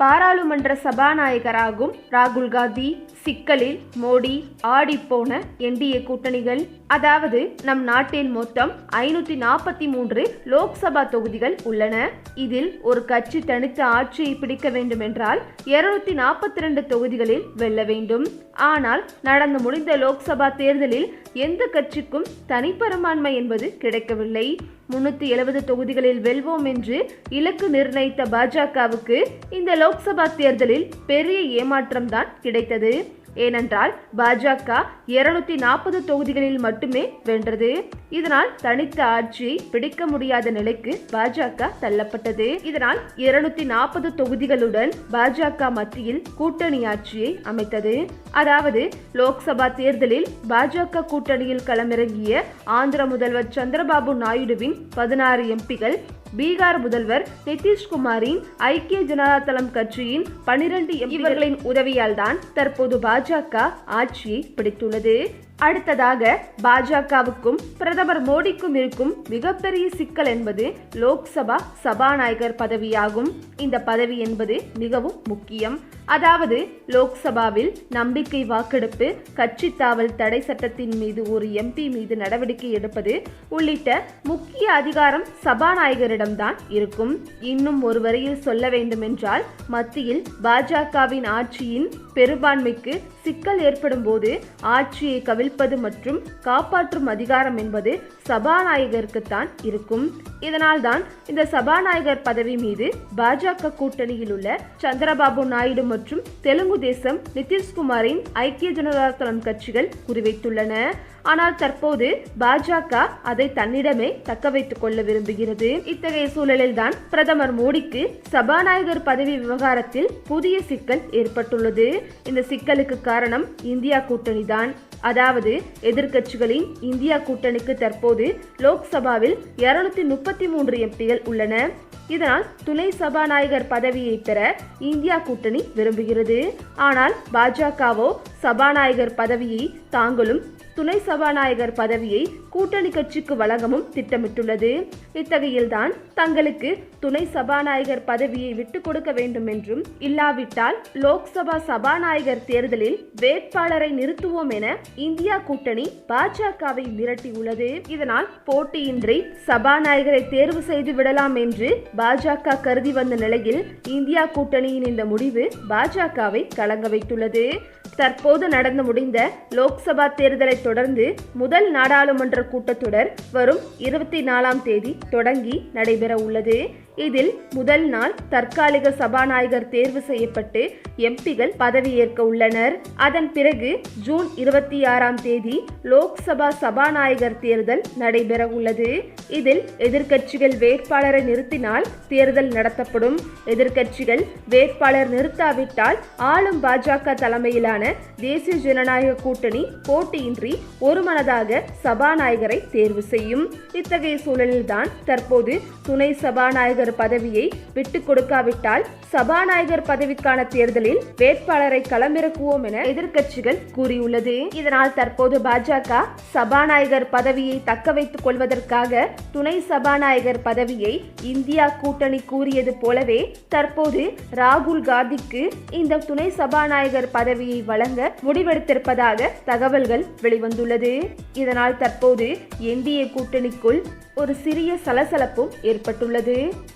பாராளுமன்ற சபாநாயகராகும் ராகுல் காந்தி சிக்கலில் மோடி ஆடிப்போன என்டிஏ கூட்டணிகள் அதாவது நம் நாட்டில் மொத்தம் ஐநூத்தி நாற்பத்தி மூன்று லோக்சபா தொகுதிகள் உள்ளன. இதில் ஒரு கட்சி தனித்து ஆட்சியை பிடிக்க வேண்டும் என்றால் இருநூத்தி நாற்பத்தி ரெண்டு தொகுதிகளில் வெல்ல வேண்டும். ஆனால் நடந்து முடிந்த லோக்சபா தேர்தலில் எந்த கட்சிக்கும் தனிப்பெரும்பான்மை என்பது கிடைக்கவில்லை. முன்னூத்தி எழுபது தொகுதிகளில் வெல்வோம் என்று இலக்கு நிர்ணயித்த பாஜகவுக்கு இந்த லோக்சபா தேர்தலில் பெரிய ஏமாற்றம் தான் கிடைத்தது. ஏனென்றால் பாஜக இருநூத்தி நாற்பது தொகுதிகளில் மட்டுமே வென்றது. இதனால் தனித்த ஆட்சியை பிடிக்க முடியாத நிலைக்கு பாஜக தள்ளப்பட்டது. இதனால் இருநூத்தி நாற்பது தொகுதிகளுடன் பாஜக மத்தியில் கூட்டணி ஆட்சியை அமைத்தது. அதாவது லோக்சபா தேர்தலில் பாஜக கூட்டணியில் களமிறங்கிய ஆந்திர முதல்வர் சந்திரபாபு நாயுடுவின் பதினாறு எம்பிகள் பீகார் முதல்வர் நிதிஷ்குமாரின் ஐக்கிய ஜனதா தளம் கட்சியின் பனிரெண்டு இவர்களின் உதவியால் தான் தற்போது பாஜக ஆட்சியை பிடித்துள்ளது. அடுத்ததாக பாஜகவுக்கும் பிரதமர் மோடிக்கும் இருக்கும் மிகப்பெரிய சிக்கல் என்பது லோக்சபா சபாநாயகர் பதவியாகும். இந்த பதவி என்பது மிகவும் முக்கியம். அதாவது லோக்சபாவில் நம்பிக்கை வாக்கெடுப்பு கட்சி தாவல் தடை சட்டத்தின் மீது ஒரு எம்பி மீது நடவடிக்கை எடுப்பது உள்ளிட்ட முக்கிய அதிகாரம் சபாநாயகரிடம்தான் இருக்கும். இன்னும் ஒரு வரியில் சொல்ல வேண்டுமென்றால் மத்தியில் பாஜகவின் ஆட்சியின் பெரும்பான்மைக்கு சிக்கல் ஏற்படும் போது ஆட்சியை கவிழ்ப்பது மற்றும் காப்பாற்றும் அதிகாரம் என்பது சபாநாயகருக்குத்தான் இருக்கும். இதனால்தான் இந்த சபாநாயகர் பதவி மீது பாஜக கூட்டணியில் உள்ள சந்திரபாபு நாயுடு மற்றும் தெலுங்கு தேசம் நிதிஷ்குமாரின் ஐக்கிய ஜனதா தளம் கட்சிகள் குறிவைத்துள்ளன. ஆனால் தற்போது பாஜக அதை தன்னிடமே தக்க வைத்துக் கொள்ள விரும்புகிறது. இத்தகைய சூழலில்தான் பிரதமர் மோடிக்கு சபாநாயகர் பதவி விவகாரத்தில் புதிய சிக்கல் ஏற்பட்டுள்ளது. இந்த சிக்கலுக்கு காரணம் இந்தியா கூட்டணிதான். அதாவது எதிர்க்கட்சிகளின் இந்தியா கூட்டணிக்கு தற்போது லோக்சபாவில் இருநூத்தி முப்பத்தி மூன்று எம்பிகள் உள்ளன. இதனால் துணை சபாநாயகர் பதவியை பெற இந்தியா கூட்டணி விரும்புகிறது. ஆனால் பாஜகவோ சபாநாயகர் பதவியை தாங்களும் துணை சபாநாயகர் பதவியை கூட்டணி கட்சிக்கு வழங்கவும் திட்டமிட்டுள்ளது. இத்தகையில்தான் தங்களுக்கு துணை சபாநாயகர் பதவியை விட்டுக் கொடுக்க வேண்டும் என்றும் இல்லாவிட்டால் லோக்சபா சபாநாயகர் தேர்தலில் வேட்பாளரை நிறுத்துவோம் என இந்தியா கூட்டணி பாஜகவை மிரட்டியுள்ளது. இதனால் போட்டியின்றி சபாநாயகரை தேர்வு செய்து விடலாம் என்று பாஜக கருதி வந்த நிலையில் இந்தியா கூட்டணியின் இந்த முடிவு பாஜகவை கலங்க வைத்துள்ளது. தற்போது நடந்து முடிந்த லோக்சபா தேர்தலை தொடர்ந்து முதல் நாடாளுமன்ற கூட்டத்தொடர் வரும் இருபத்தி நாலாம் தேதி தொடங்கி நடைபெற உள்ளது. இதில் முதல் நாள் தற்காலிக சபாநாயகர் தேர்வு செய்யப்பட்டு எம்பிகள் பதவியேற்க உள்ளனர். அதன் பிறகு ஜூன் இருபத்தி ஆறாம் தேதி லோக்சபா சபாநாயகர் தேர்தல் நடைபெற உள்ளது. இதில் எதிர்க்கட்சிகள் வேட்பாளரை நிறுத்தினால் தேர்தல் நடத்தப்படும். எதிர்க்கட்சிகள் வேட்பாளர் நிறுத்தாவிட்டால் ஆளும் பாஜக தலைமையிலான தேசிய ஜனநாயக கூட்டணி போட்டியின்றி ஒருமனதாக சபாநாயகரை தேர்வு செய்யும். இத்தகைய சூழலில்தான் தற்போது துணை சபாநாயகர் பதவியை விட்டுக் கொடுக்காவிட்டால் சபாநாயகர் பதவிக்கான தேர்தலில் வேட்பாளரை களமிறக்குவோம் என எதிர்க்கட்சிகள் கூறியுள்ளது. இதனால் தற்போது பாஜக சபாநாயகர் பதவியை தக்க வைத்துக் கொள்வதற்காக துணை சபாநாயகர் பதவியை இந்தியா கூட்டணி கூறியது போலவே தற்போது ராகுல் காந்திக்கு இந்த துணை சபாநாயகர் பதவியை வழங்க முடிவெடுத்திருப்பதாக தகவல்கள் வெளிவந்துள்ளது. இதனால் தற்போது என்டிஏ கூட்டணிக்குள் ஒரு சிறிய சலசலப்பும் ஏற்பட்டுள்ளது.